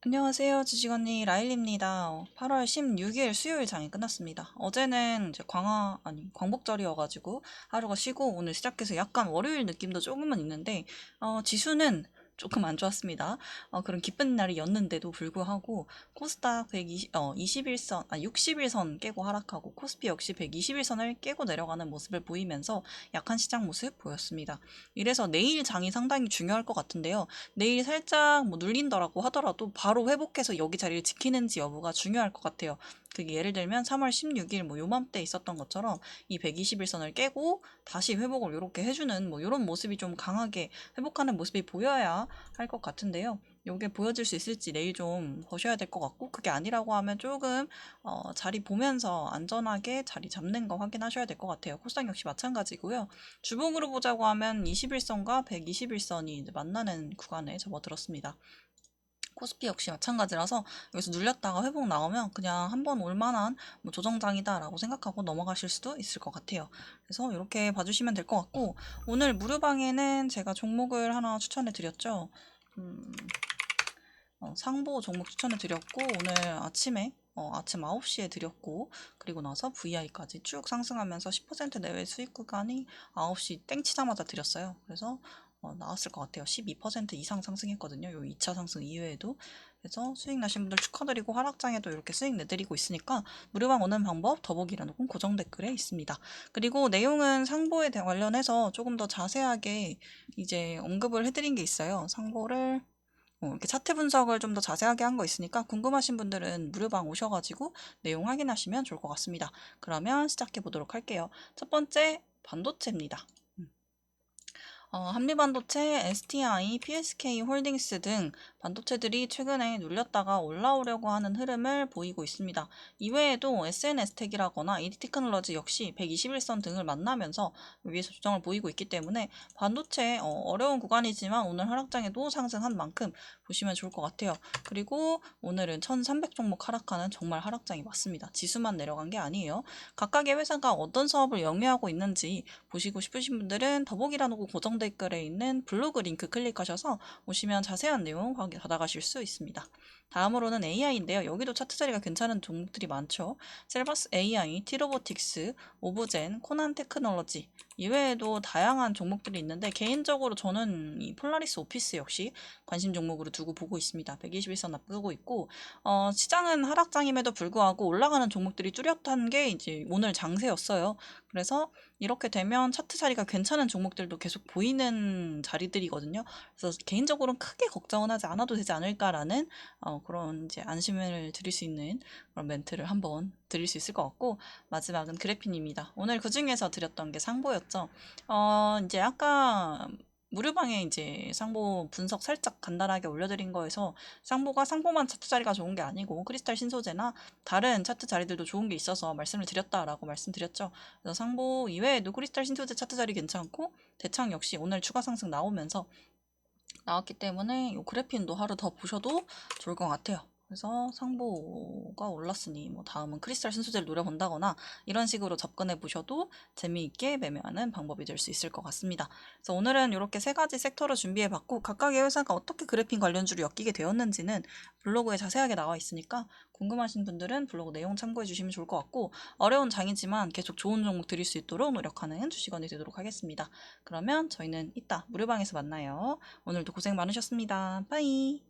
안녕하세요. 주식 언니 라일입니다. 어, 8월 16일 수요일 장이 끝났습니다. 어제는 이제 광화, 아니, 광복절이어가지고 하루가 쉬고 오늘 시작해서 약간 월요일 느낌도 조금은 있는데, 어, 지수는 조금 안 좋았습니다. 어, 그런 기쁜 날이었는데도 불구하고 코스닥 120, 어, 21선, 아, 61선 깨고 하락하고 코스피 역시 121선을 깨고 내려가는 모습을 보이면서 약한 시장 모습 보였습니다. 이래서 내일 장이 상당히 중요할 것 같은데요. 내일 살짝 뭐 눌린다라고 하더라도 바로 회복해서 여기 자리를 지키는지 여부가 중요할 것 같아요. 그게 예를 들면 3월 16일 뭐 요맘때 있었던 것처럼 이 121선을 깨고 다시 회복을 이렇게 해주는 뭐 이런 모습이 좀 강하게 회복하는 모습이 보여야 할 것 같은데요. 요게 보여질 수 있을지 내일 좀 보셔야 될 것 같고 그게 아니라고 하면 조금 어, 자리 보면서 안전하게 자리 잡는 거 확인하셔야 될 것 같아요. 코스닥 역시 마찬가지고요. 주봉으로 보자고 하면 21선과 121선이 만나는 구간에 접어들었습니다. 코스피 역시 마찬가지라서 여기서 눌렸다가 회복 나오면 그냥 한번 올만한 뭐 조정장이다라고 생각하고 넘어가실 수도 있을 것 같아요. 그래서 이렇게 봐주시면 될 것 같고 오늘 무료방에는 제가 종목을 하나 추천해 드렸죠. 음, 어, 상보 종목 추천해 드렸고 오늘 아침에 어, 아침 9시에 드렸고 그리고 나서 VI까지 쭉 상승하면서 10% 내외 수익 구간이 9시 땡 치자마자 드렸어요. 그래서 어, 나왔을 것 같아요. 12% 이상 상승했거든요. 요 2차 상승 이외에도. 그래서 수익 나신 분들 축하드리고 하락장에도 이렇게 수익 내드리고 있으니까 무료방 오는 방법 더보기란 혹은 고정 댓글에 있습니다. 그리고 내용은 상보에 대- 관련해서 조금 더 자세하게 이제 언급을 해드린 게 있어요. 상보를 어, 이렇게 차트 분석을 좀 더 자세하게 한 거 있으니까 궁금하신 분들은 무료방 오셔가지고 내용 확인하시면 좋을 것 같습니다. 그러면 시작해 보도록 할게요. 첫 번째 반도체입니다. 어, 한미반도체, STI, PSK 홀딩스 등 반도체들이 최근에 눌렸다가 올라오려고 하는 흐름을 보이고 있습니다. 이외에도 SNS텍이라거나 AD테크놀로지 역시 121선 등을 만나면서 위에서 조정을 보이고 있기 때문에 반도체 어, 려운 구간이지만 오늘 하락장에도 상승한 만큼 보시면 좋을 것 같아요. 그리고 오늘은 1300 종목 하락하는 정말 하락장이 맞습니다. 지수만 내려간 게 아니에요. 각각의 회사가 어떤 사업을 영위하고 있는지 보시고 싶으신 분들은 더보기란하고 고정 댓글에 있는 블로그 링크 클릭하셔서 오시면 자세한 내용 확인 받아가실 수 있습니다. 다음으로는 AI인데요. 여기도 차트 자리가 괜찮은 종목들이 많죠. 셀바스 AI, 티로보틱스, 오브젠, 코난 테크놀로지 이외에도 다양한 종목들이 있는데 개인적으로 저는 이 폴라리스 오피스 역시 관심 종목으로 두고 보고 있습니다. 121선 앞두고 있고 어, 시장은 하락장임에도 불구하고 올라가는 종목들이 뚜렷한 게 이제 오늘 장세였어요. 그래서 이렇게 되면 차트 자리가 괜찮은 종목들도 계속 보이는 자리들이거든요. 그래서 개인적으로는 크게 걱정은 하지 않아도 되지 않을까라는 어, 그런 이제 안심을 드릴 수 있는 그런 멘트를 한번 드릴 수 있을 것 같고 마지막은 그래핀입니다. 오늘 그 중에서 드렸던 게 상보였죠. 어, 이제 아까 무료방에 이제 상보 분석 살짝 간단하게 올려드린 거에서 상보가 상보만 차트 자리가 좋은 게 아니고 크리스탈 신소재나 다른 차트 자리들도 좋은 게 있어서 말씀을 드렸다라고 말씀드렸죠. 그래서 상보 이외에도 크리스탈 신소재 차트 자리 괜찮고 대창 역시 오늘 추가 상승 나오면서 나왔기 때문에 이 그래핀도 하루 더 보셔도 좋을 것 같아요. 그래서 상보가 올랐으니 뭐 다음은 크리스탈 신소재를 노려본다거나 이런 식으로 접근해 보셔도 재미있게 매매하는 방법이 될 수 있을 것 같습니다. 그래서 오늘은 이렇게 세 가지 섹터를 준비해 봤고 각각의 회사가 어떻게 그래핀 관련주를 엮이게 되었는지는 블로그에 자세하게 나와 있으니까 궁금하신 분들은 블로그 내용 참고해 주시면 좋을 것 같고 어려운 장이지만 계속 좋은 종목 드릴 수 있도록 노력하는 주식원이 되도록 하겠습니다. 그러면 저희는 이따 무료방에서 만나요. 오늘도 고생 많으셨습니다. 빠이.